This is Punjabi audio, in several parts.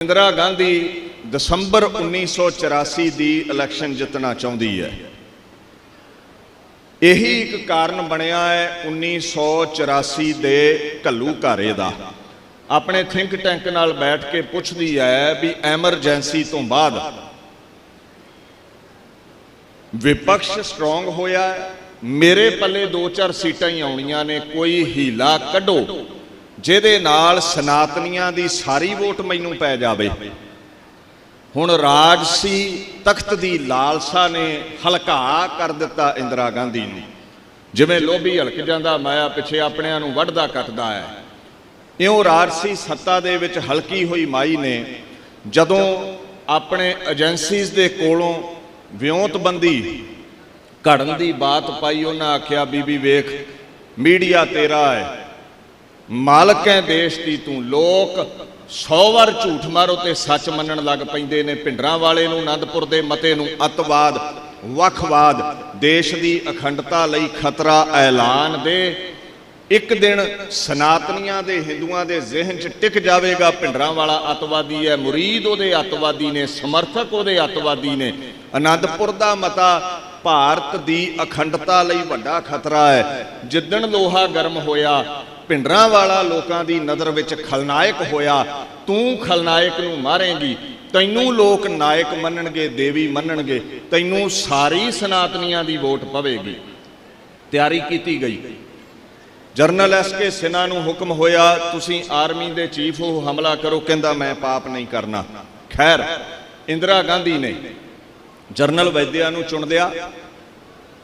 ਇੰਦਰਾ ਗਾਂਧੀ ਦਸੰਬਰ 1984 ਦੀ ਇਲੈਕਸ਼ਨ ਜਿੱਤਣਾ ਚਾਹੁੰਦੀ ਹੈ। ਇਹੀ ਇੱਕ ਕਾਰਨ ਬਣਿਆ ਹੈ 1984 ਦੇ ਘੱਲੂ ਘਾਰੇ ਦਾ। ਆਪਣੇ ਥਿੰਕ ਟੈਂਕ ਨਾਲ ਬੈਠ ਕੇ ਪੁੱਛਦੀ ਹੈ ਵੀ ਐਮਰਜੈਂਸੀ ਤੋਂ ਬਾਅਦ ਵਿਪਕਸ਼ ਸਟਰੋਂਗ ਹੋਇਆ, ਮੇਰੇ ਪੱਲੇ 2-4 ਸੀਟਾਂ ਹੀ ਆਉਣੀਆਂ ਨੇ, ਕੋਈ ਹੀਲਾ ਕੱਢੋ। ਜਿਹਦੇ ਨਾਲ ਸਨਾਤਨੀਆਂ ਦੀ ਸਾਰੀ ਵੋਟ ਮੈਨੂੰ ਪੈ ਜਾਵੇ। ਹੁਣ ਰਾਜਸੀ ਤਖਤ ਦੀ ਲਾਲਸਾ ਨੇ ਹਲਕਾ ਕਰ ਦਿੱਤਾ ਇੰਦਰਾ ਗਾਂਧੀ ਨੂੰ। ਜਿਵੇਂ ਲੋਭੀ ਹਲਕ ਜਾਂਦਾ, ਮਾਇਆ ਪਿੱਛੇ ਆਪਣਿਆਂ ਨੂੰ ਵੱਢਦਾ ਕੱਟਦਾ ਹੈ। ਇਉਂ ਰਾਜਸੀ ਸੱਤਾ ਦੇ ਵਿੱਚ ਹਲਕੀ ਹੋਈ ਮਾਈ ਨੇ ਜਦੋਂ ਆਪਣੇ ਏਜੰਸੀਜ਼ ਦੇ ਕੋਲੋਂ ਵਿਉਂਤਬੰਦੀ ਘੜਨ ਦੀ ਬਾਤ ਪਾਈ, ਉਹਨਾਂ ਆਖਿਆ, ਬੀਬੀ ਵੇਖ, ਮੀਡੀਆ ਤੇਰਾ ਹੈ। ਮਾਲਕ ਹੈ ਦੇਸ਼ ਦੀ ਤੂੰ ਲੋਕ 100 ਵਾਰ ਝੂਠ ਮਾਰੋ ਤੇ ਸੱਚ ਮੰਨਣ ਲੱਗ ਪੈਂਦੇ ਨੇ ਭਿੰਡਰਾਂ ਵਾਲੇ ਨੂੰ ਆਨੰਦਪੁਰ ਦੇ ਮਤੇ ਨੂੰ, ਅਤਵਾਦ, ਵੱਖਵਾਦ, ਦੇਸ਼ ਦੀ ਅਖੰਡਤਾ ਲਈ ਖਤਰਾ ਐਲਾਨ ਦੇ। ਇੱਕ ਦਿਨ ਸਨਾਤਨੀਆਂ ਦੇ ਹਿੰਦੂਆਂ ਦੇ ਜ਼ਿਹਨ 'ਚ ਟਿਕ ਜਾਵੇਗਾ, ਭਿੰਡਰਾਂ ਵਾਲਾ ਅਤਵਾਦੀ ਹੈ, ਮੁਰੀਦ ਉਹਦੇ ਅਤਵਾਦੀ ਨੇ, ਸਮਰਥਕ ਉਹਦੇ ਅਤਵਾਦੀ ਨੇ। ਅਨੰਦਪੁਰ ਦਾ ਮਤਾ ਭਾਰਤ ਦੀ ਅਖੰਡਤਾ ਲਈ ਵੱਡਾ ਖਤਰਾ ਹੈ। ਜਿੱਦਣ ਲੋਹਾ ਗਰਮ ਹੋਇਆ ਭਿੰਡਰਾਂ ਵਾਲਾ ਲੋਕਾਂ ਦੀ ਨਜ਼ਰ ਵਿੱਚ ਖਲਨਾਇਕ ਹੋਇਆ, ਤੂੰ ਖਲਨਾਇਕ ਨੂੰ ਮਾਰੇਂਗੀ, ਤੈਨੂੰ ਲੋਕ ਨਾਇਕ ਮੰਨਣਗੇ, ਦੇਵੀ ਮੰਨਣਗੇ, ਤੈਨੂੰ ਸਾਰੀ ਸਨਾਤਨੀਆਂ ਦੀ ਵੋਟ ਪਵੇਗੀ। ਤਿਆਰੀ ਕੀਤੀ ਗਈ। ਜਰਨਲ ਐਸ ਕੇ ਸਿਨਾ ਨੂੰ ਹੁਕਮ ਹੋਇਆ, ਤੁਸੀਂ ਆਰਮੀ ਦੇ ਚੀਫ ਹੋ, ਹਮਲਾ ਕਰੋ, ਕਹਿੰਦਾ, ਮੈਂ ਪਾਪ ਨਹੀਂ ਕਰਨਾ। ਖੈਰ, ਇੰਦਰਾ ਗਾਂਧੀ ਨੇ ਜਰਨਲ ਵੈਦਿਆ ਨੂੰ ਚੁਣ ਲਿਆ।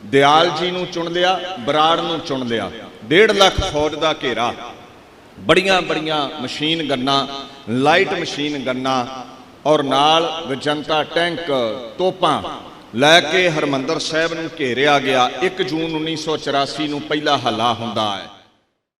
ਦਿਆਲ ਜੀ ਨੂੰ ਚੁਣ ਲਿਆ, ਬਰਾੜ ਨੂੰ ਚੁਣ ਲਿਆ। 1.5 ਲੱਖ ਫੌਜ ਦਾ ਘੇਰਾ। ਬੜੀਆਂ ਬੜੀਆਂ ਮਸ਼ੀਨ ਗੰਨਾਂ, ਲਾਈਟ ਮਸ਼ੀਨ ਗੰਨਾਂ ਔਰ ਨਾਲ ਵਿਜੰਤਾ ਟੈਂਕ ਤੋਪਾਂ ਲੈ ਕੇ ਹਰਮੰਦਰ ਸਾਹਿਬ ਨੂੰ ਘੇਰਿਆ ਗਿਆ। 1 ਜੂਨ 1984 ਨੂੰ ਪਹਿਲਾ ਹੱਲਾ ਹੁੰਦਾ ਹੈ।